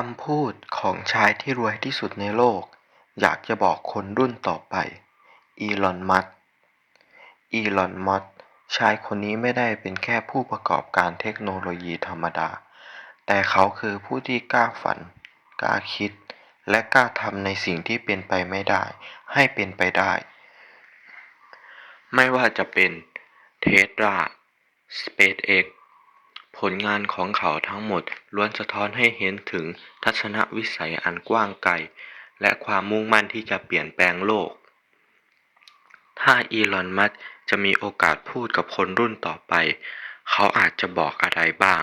คำพูดของชายที่รวยที่สุดในโลก อยากจะบอกคนรุ่นต่อไป อีลอน มัส อีลอน มัส ชายคนนี้ไม่ได้เป็นแค่ผู้ประกอบการเทคโนโลยีธรรมดา แต่เขาคือผู้ที่กล้าฝัน กล้าคิด และกล้าทำในสิ่งที่เป็นไปไม่ได้ ให้เป็นไปได้ ไม่ว่าจะเป็น Tesla SpaceX ผลงานของเขาทั้งหมดล้วนสะท้อนให้เห็นถึงทัศนวิสัยอันกว้างไกล และความมุ่งมั่นที่จะเปลี่ยนแปลงโลก ถ้าอีลอนมัสจะมีโอกาสพูดกับคนรุ่นต่อไป เขาอาจจะบอกอะไรบ้าง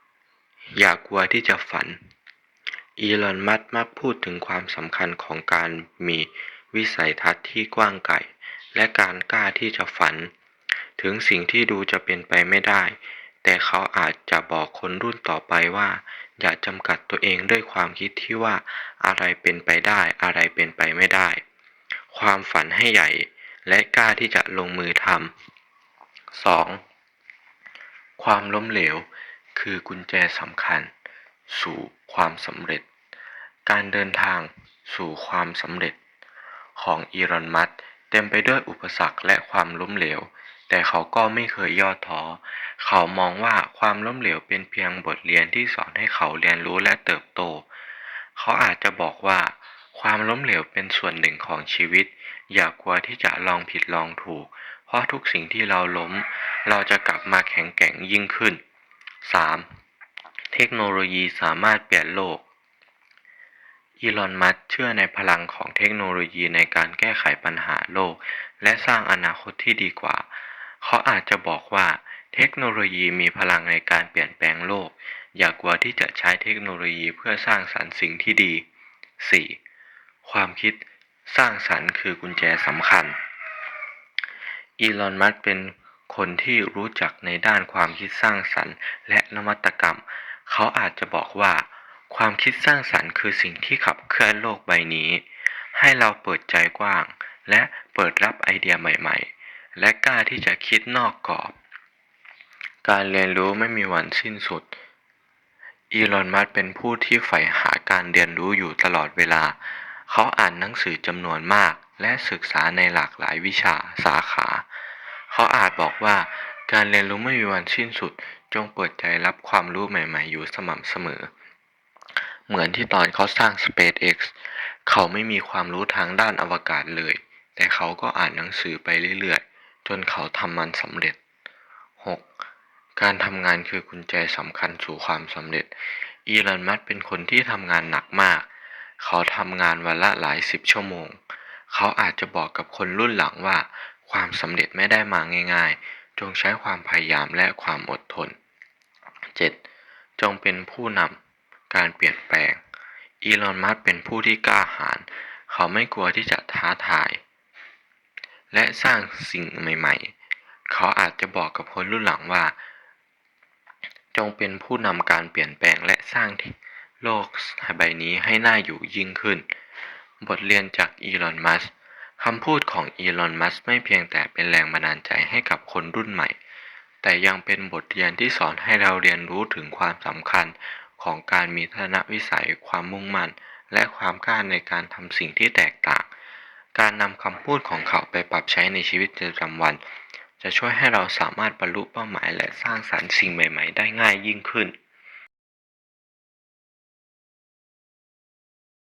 1. อย่ากลัวที่จะฝัน อีลอนมัสมักพูดถึงความสำคัญของการมีวิสัยทัศน์ที่กว้างไกล และการกล้าที่จะฝัน ถึงสิ่งที่ดูจะเป็นไปไม่ได้ แต่เขาอาจจะบอกคนรุ่นต่อไปว่า อย่าจำกัดตัวเองด้วยความคิดที่ว่าอะไรเป็นไปได้อะไรเป็นไปไม่ได้ ความฝันให้ใหญ่ และกล้าที่จะลงมือทำ 2. ความล้มเหลว คือกุญแจสำคัญ สู่ความสำเร็จ การเดินทางสู่ความสำเร็จ ของอีลอนมัสเต็มไปด้วยอุปสรรคและความล้มเหลว แต่เขาก็ไม่เคยย่อท้อ เขามองว่าความล้มเหลวเป็นเพียงบทเรียนที่สอนให้เขาเรียนรู้และเติบโต เขาอาจจะบอกว่า ความล้มเหลวเป็นส่วนหนึ่งของชีวิต อย่ากลัวที่จะลองผิดลองถูก เพราะทุกสิ่งที่เราล้ม เราจะกลับมาแข็งแกร่งยิ่งขึ้น 3. เทคโนโลยีสามารถเปลี่ยนโลกอีลอน มัสเชื่อในพลังของเทคโนโลยีในการแก้ไขปัญหาโลก และสร้างอนาคตที่ดีกว่า เขาอาจจะบอกว่าเทคโนโลยีมีพลังในการเปลี่ยนแปลงโลก อย่ากลัวที่จะใช้เทคโนโลยีเพื่อสร้างสรรค์สิ่งที่ดี 4. ความคิดสร้างสรรค์คือกุญแจสำคัญ อีลอน มัสก์เป็นคนที่รู้จักในด้านความคิดสร้างสรรค์ และนวัตกรรม เขาอาจจะบอกว่า ความคิดสร้างสรรค์คือสิ่งที่ขับเคลื่อนโลกใบนี้ ให้เราเปิดใจกว้าง และเปิดรับไอเดียใหม่ ๆ และกล้าที่จะคิดนอกกรอบ การเรียนรู้ไม่มีวันสิ้นสุด อีลอน มัสเป็นผู้ที่ใฝ่หาการเรียนรู้อยู่ตลอดเวลา เขาอ่านหนังสือจำนวนมาก และศึกษาในหลากหลายวิชาสาขา เขาอาจบอกว่าการเรียนรู้ไม่มีวันสิ้นสุด จงเปิดใจรับความรู้ใหม่ ๆ อยู่สม่ำเสมอ เหมือนที่ตอนเขาสร้าง SpaceX เขาไม่มีความรู้ทางด้านอวกาศเลย แต่เขาก็อ่านหนังสือไปเรื่อย จนเขาทำมันสำเร็จ 6. การทำงานคือกุญแจสำคัญสู่ความสำเร็จ อีลอนมัสเป็นคนที่ทำงานหนักมาก เขาทำงานวันละหลายสิบชั่วโมง เขาอาจจะบอกกับคนรุ่นหลังว่า ความสำเร็จไม่ได้มาง่ายๆ จงใช้ความพยายามและความอดทน 7. จงเป็นผู้นำการเปลี่ยนแปลง อีลอนมัสเป็นผู้ที่กล้าหาญ เขาไม่กลัวที่จะท้าทาย และสร้างสิ่งใหม่ ๆ เขาอาจจะบอกกับคนรุ่นหลังว่า จงเป็นผู้นำการเปลี่ยนแปลงและสร้างโลกใบนี้ให้น่าอยู่ยิ่งขึ้น บทเรียนจากอีลอน มัสคำพูดของอีลอน มัสไม่เพียงแต่เป็นแรงบันดาลใจให้กับคนรุ่นใหม่ แต่ยังเป็นบทเรียนที่สอนให้เราเรียนรู้ถึงความสำคัญของการมีทัศนวิสัย ความมุ่งมั่น และความกล้าในการทำสิ่งที่แตกต่าง การนำคำพูดของเขาไปปรับใช้ในชีวิตประจำวัน จะช่วยให้เราสามารถบรรลุเป้าหมายและสร้างสรรค์สิ่งใหม่ ๆ ได้ง่ายยิ่งขึ้น